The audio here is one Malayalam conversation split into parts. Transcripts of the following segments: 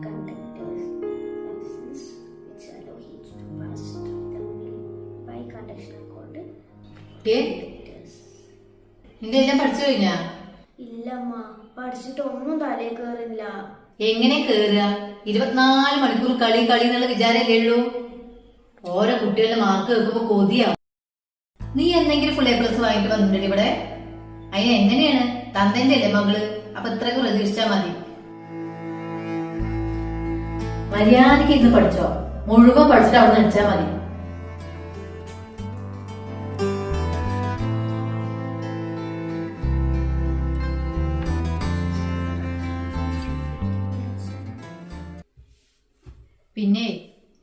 conductors, substances which allow heat to pass through the by conduction are called conductors. നിന്റെ എല്ലാം പഠിച്ചു കഴിഞ്ഞാ? ഇല്ലമ്മ പഠിച്ചിട്ടൊന്നും തലേ കയറില്ല എങ്ങനെ കേറുക? ഇരുപത്തിനാല് മണിക്കൂർ കളി കളി എന്നുള്ള വിചാരമല്ലേ ഉള്ളൂ. ഓരോ കുട്ടികളുടെ മാർക്ക് വെക്കുമ്പോ കൊതിയാവും. നീ എന്തെങ്കിലും ഫുൾ എ പ്ലസ് വാങ്ങിട്ട് വന്നിട്ടുണ്ട് ഇവിടെ? അതിന് എങ്ങനെയാണ്? തന്തന്റെ അല്ലേ മകൾ? അപ്പൊ ഇത്രയൊക്കെ പ്രതീക്ഷിച്ചാ മതി. മര്യാദയ്ക്ക് ഇന്ന് പഠിച്ചോ. മുഴുവൻ പഠിച്ചിട്ട് അവിടെ നിന്ന് മതി. പിന്നെ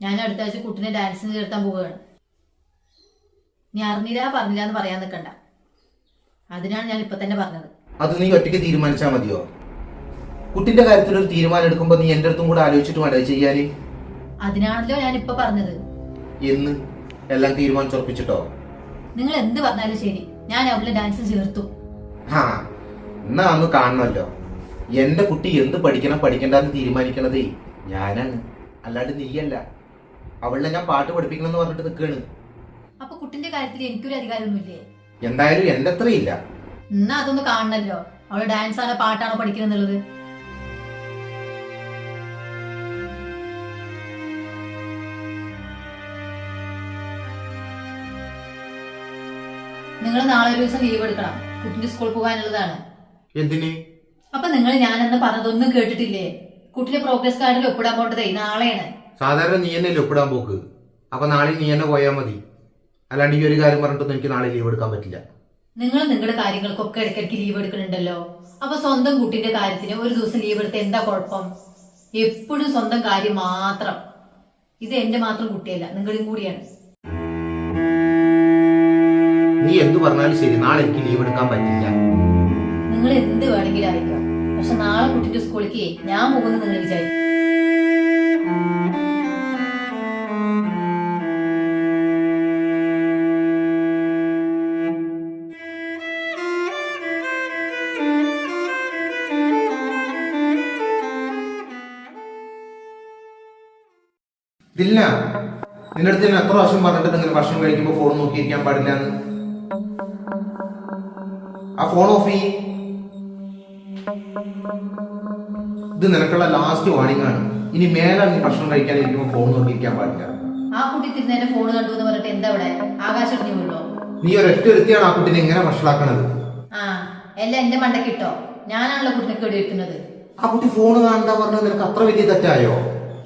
ഞാൻ അടുത്ത ആഴ്ച കുട്ടിനെ ഡാൻസിന് ചേർത്താൻ പോവുകയാണ്. നീ അറിഞ്ഞില്ല പറഞ്ഞില്ല എന്ന് പറയാൻ നിൽക്കണ്ട അതിനാണ് ഞാൻ ഇപ്പൊ തന്നെ പറഞ്ഞത്. അത് നീ ഒറ്റയ്ക്ക് തീരുമാനിച്ചാൽ മതിയോ? കുട്ടിന്റെ കാര്യത്തിൽ ഒരു തീരുമാനം എടുക്കുമ്പോ നീ എന്റെ അടുത്തും കൂടെ ആലോചിച്ചിട്ട് വേണ്ടേ ചെയ്യാന്? അതിനാണല്ലോ ഞാൻ ഇപ്പൊ പറഞ്ഞത്. എന്ന് എല്ലാം തീരുമാനിച്ചുറപ്പിച്ചിട്ടോ? നിങ്ങൾ എന്ത് പറഞ്ഞാലും ശരി. ഞാൻ അവളെ ഡാൻസ് ചേർത്തു. ആ എന്നാ അന്ന് കാണണമല്ലോ. എന്റെ കുട്ടി എന്ത് പഠിക്കണം പഠിക്കണ്ടെന്ന് തീരുമാനിക്കണതേ ഞാനാണ്. അല്ലാണ്ട് നീയല്ല. അവളെ ഞാൻ പാട്ട് പഠിപ്പിക്കണം എന്ന് പറഞ്ഞിട്ട് നിൽക്കാണ് അപ്പൊ കുട്ടിന്റെ കാര്യത്തിൽ എനിക്കൊരു അധികാരമൊന്നുമില്ലേ? എന്തായാലും എന്റെ അത്രയില്ല എന്നാ അതൊന്ന് കാണണല്ലോ. അവൾ ഡാൻസ് ആണോ പാട്ടാണോ പഠിക്കുന്നുള്ളത് നിങ്ങൾ നാളെ ഒരു ദിവസം ലീവ് എടുക്കണം. കുട്ടിന്റെ സ്കൂളിൽ പോകാനുള്ളതാണ്. എന്തിന്? അപ്പൊ നിങ്ങൾ ഞാൻ എന്ന് പറഞ്ഞതൊന്നും കേട്ടിട്ടില്ലേ? കുട്ടിന്റെ പ്രോഗ്രസ് കാർഡിൽ ഒപ്പിടാൻ പോണ്ടതേ നാളെയാണ്. സാധാരണ നീ തന്നെ ഒപ്പിടാൻ പോക്ക്? അപ്പൊ നാളെ നീ തന്നെ പോയാൽ മതി. അല്ലാണ്ട് ഈ ഒരു കാര്യം പറഞ്ഞിട്ടൊന്നും എനിക്ക് നാളെ ലീവ് എടുക്കാൻ പറ്റില്ല. നിങ്ങൾ നിങ്ങളുടെ കാര്യങ്ങൾക്കൊക്കെ ഇടയ്ക്കിടയ്ക്ക് ലീവ് എടുക്കുന്നുണ്ടല്ലോ അപ്പൊ സ്വന്തം കുട്ടിന്റെ കാര്യത്തിന് ഒരു ദിവസം ലീവ് എടുത്ത് എന്താ കുഴപ്പം? എപ്പോഴും സ്വന്തം കാര്യം മാത്രം. ഇത് എന്റെ മാത്രം കുട്ടിയല്ല നിങ്ങളും കൂടിയാണ്. നീ എന്ത് പറഞ്ഞാലും ശരി. നാളെ എനിക്ക് ലീവ് എടുക്കാൻ പറ്റില്ല. നിങ്ങൾ എന്ത് വേണമെങ്കിലും അറിയിക്കാം പക്ഷെ നാളെ കുട്ടിന്റെ സ്കൂളിലേക്ക് ഞാൻ പോകുന്നു നിങ്ങൾ വിചാരിക്കും. ഇതില്ല നിന്റെ അടുത്ത് ഞാൻ എത്ര വർഷം പറഞ്ഞിട്ട് നിങ്ങൾ ഭക്ഷണം കഴിക്കുമ്പോൾ ഫോൺ നോക്കിയിരിക്കാൻ പാടില്ല എന്ന് ആ ഫോൺ ഓഫ് ചെയ്യ്. ഇത് നിനക്കുള്ള ലാസ്റ്റ് വാണിംഗ് ആണ്. ഇനി മേലെ നീ ഭക്ഷണം കഴിക്കാൻ ഇരിക്കുമ്പോൾ ഫോൺ നോക്കിയിരിക്കാൻ പാടില്ല. ആ കുട്ടി തിരുന്നേനെ ഫോൺ കണ്ടു എന്ന് പറഞ്ഞിട്ട് എന്താ ഇവിടെ ആകാശം വീഴോ നീ ഒരൊറ്റ ഒരുത്തിയാണ് ആ കുട്ടിനെ എങ്ങനെ വഷളാക്കണത്. ആ എല്ലാം എന്റെ മണ്ടയ്ക്ക് ഇട്ടോ? ഞാനാണല്ലോ കുട്ടിനെ കേടി വെക്കുന്നത് ആ കുട്ടി ഫോൺ കാണണ്ട പറഞ്ഞത് നിനക്ക് അത്ര വലിയ തെറ്റായോ?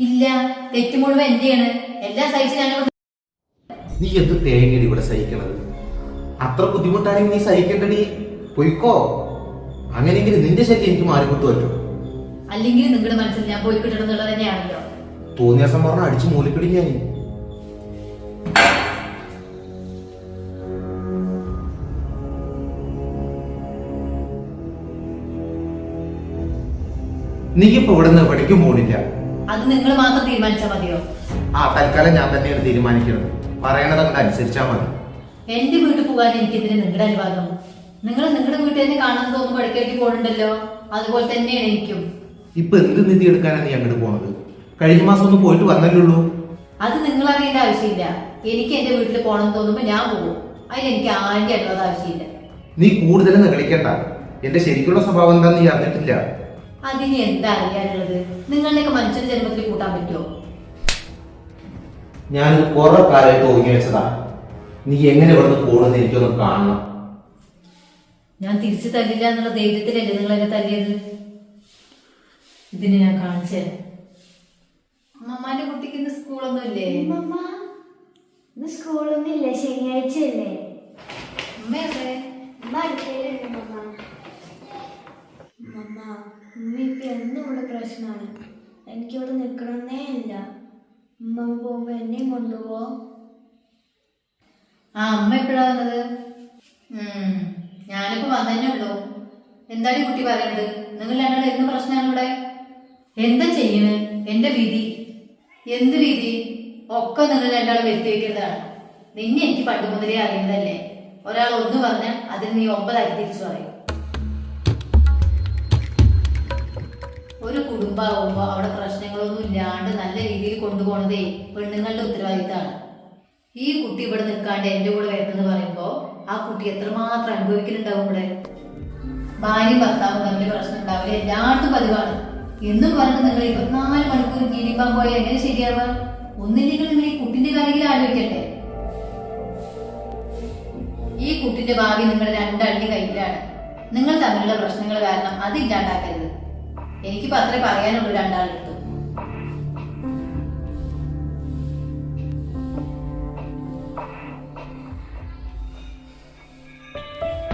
ഇല്ല തെറ്റ് മുഴുവൻ എന്റെയാണ്. എല്ലാ സഹിച്ച് ഞാൻ നീ എന്ത് തേങ്ങടി ഇവിടെ സഹിക്കണത്? അത്ര ബുദ്ധിമുട്ടാണെങ്കിൽ നീ സഹിക്കണ്ടടി പൊയ്ക്കോ. അങ്ങനെയെങ്കിൽ നിന്റെ ശല്യം എനിക്ക് മാറി കിട്ടുമല്ലോ അല്ലെങ്കിൽ നിങ്ങളുടെ മനസ്സിൽ ഞാൻ പോയി കിട്ടണമെന്നുള്ളത് തന്നെയാണല്ലോ. തോന്നിയ ദിവസം പറഞ്ഞ അടിച്ചു മൂലിപ്പിടിക്കാൻ ഞാൻ. നീ ഇപ്പൊ ഇവിടെ നിന്ന് പഠിക്കും പോണില്ല. അത് നിങ്ങൾ മാത്രം തീരുമാനിച്ചാൽ മതിയോ? ആ തൽക്കാലം ഞാൻ തന്നെയാണ് തീരുമാനിക്കുന്നത്. പറയണത് അങ്ങോട്ട് അനുസരിച്ചാ മതി. എന്റെ വീട്ടിൽ പോകാൻ എനിക്കെതിരെ നിങ്ങളുടെ അനുവാദം? നിങ്ങൾ നിങ്ങളുടെ വീട്ടിൽ തന്നെ കാണാൻ തോന്നുമ്പോൾ പഠിക്കേണ്ടി പോകണ്ടല്ലോ അതുപോലെ തന്നെയാണ് എനിക്കും. ഇപ്പൊ എന്ത് നിധി എടുക്കാനാണ് നീ അങ്ങോട്ട് പോണത്? കഴിഞ്ഞ മാസം ഒന്ന് പോയിട്ട് വന്നല്ലുള്ളൂ അത് നിങ്ങൾ അറിയേണ്ട ആവശ്യമില്ല. എനിക്ക് എന്റെ വീട്ടിൽ പോകണം തോന്നുമ്പോ ഞാൻ പോകും അതിന് എനിക്ക് ആരുടെ അനുവാദം ആവശ്യമില്ല. നീ കൂടുതലൊന്നും കളിക്കണ്ട. എന്റെ ശരിക്കുള്ള സ്വഭാവം എന്താന്ന് നീ അറിഞ്ഞിട്ടില്ല. അതിന് എന്താ അറിയാനുള്ളത്? നിങ്ങളുടെയൊക്കെ മനുഷ്യന്റെ ജന്മത്തിൽ കൂട്ടാൻ പറ്റുമോ? ഞാനിത് കുറെ കാലമായിട്ട് ഒതുങ്ങി വെച്ചതാ. നീ എങ്ങനെ ഇവിടുന്ന് പോകുന്നത് എനിക്കൊന്ന് കാണണം. ഞാൻ തിരിച്ചു തല്ലില്ല എന്നുള്ള ധൈര്യത്തിലല്ലേ നിങ്ങൾ എന്നെ തല്ലിയത്? ഇതിന് ഞാൻ കാണിച്ചു. അമ്മമാന്റെ കുട്ടിക്ക് ഇന്ന് സ്കൂളൊന്നും ഇല്ലേ അമ്മമ്മ ഇന്ന് സ്കൂളൊന്നും ഇല്ല ശനിയാഴ്ച അല്ലേ അമ്മ അമ്മ അടുക്കളയിലുണ്ട് മമ്മ മമ്മ ഉമ്മ ഇപ്പൊ എന്നും ഇവിടെ പ്രശ്നമാണ്. എനിക്കിവിടെ നിൽക്കണമെന്നേ ഇല്ല. ഉമ്മ പോകുമ്പോ എന്നെയും കൊണ്ടുപോവോ? ആ അമ്മ എപ്പോഴാ വന്നത്? ഉം, ഞാനിപ്പോ വന്നതന്നെ ഉള്ളൂ. എന്താണ് കുട്ടി പറയുന്നത് നിങ്ങൾ രണ്ടാളും എന്ത് പ്രശ്നമാണ് ഇവിടെ? എന്താ ചെയ്യണ്? എന്റെ വിധി. എന്ത് വിധി? ഒക്കെ നിങ്ങൾ രണ്ടാളും വരുത്തി നിന്നെ എനിക്ക് പണ്ട് മുതലേ അറിയുന്നതല്ലേ. ഒരാൾ ഒന്ന് പറഞ്ഞാൽ അതിന് നീ ഒമ്പതായി തിരിച്ചു പറയും. ഒരു കുടുംബമാകുമ്പോ അവിടെ പ്രശ്നങ്ങളൊന്നും ഇല്ലാണ്ട് നല്ല രീതിയിൽ കൊണ്ടുപോകണതേ പെണ്ണുങ്ങളുടെ ഉത്തരവാദിത്തമാണ്. ഈ കുട്ടി ഇവിടെ നിൽക്കാണ്ട് എന്റെ കൂടെ വരുന്നെന്ന് പറയുമ്പോ ആ കുട്ടി എത്രമാത്രം അനുഭവിക്കുന്നുണ്ടാവും ഇവിടെ? ഭാര്യയും ഭർത്താവും തമ്മിൽ പ്രശ്നം ഉണ്ടാവില്ല എല്ലാവർക്കും പതിവാണ്. എന്നും പറഞ്ഞു നിങ്ങൾ ഇരുപത്തിനാല് മണിക്കൂർ ജീവിക്കാൻ പോയാൽ എങ്ങനെ ശരിയാവുക? ഒന്നില്ലെങ്കിൽ നിങ്ങൾ ഈ കുട്ടിന്റെ കാര്യത്തിൽ ആലോചിക്കട്ടെ ഈ കുട്ടിന്റെ ഭാവി നിങ്ങൾ രണ്ടടി കയ്യിലാണ്. നിങ്ങൾ തമ്മിലുള്ള പ്രശ്നങ്ങൾ കാരണം അത് ഇല്ലാണ്ടാക്കരുത്. എനിക്കിപ്പോ അത്രേ പറയാനുള്ളൂ രണ്ടാളെടുത്തു.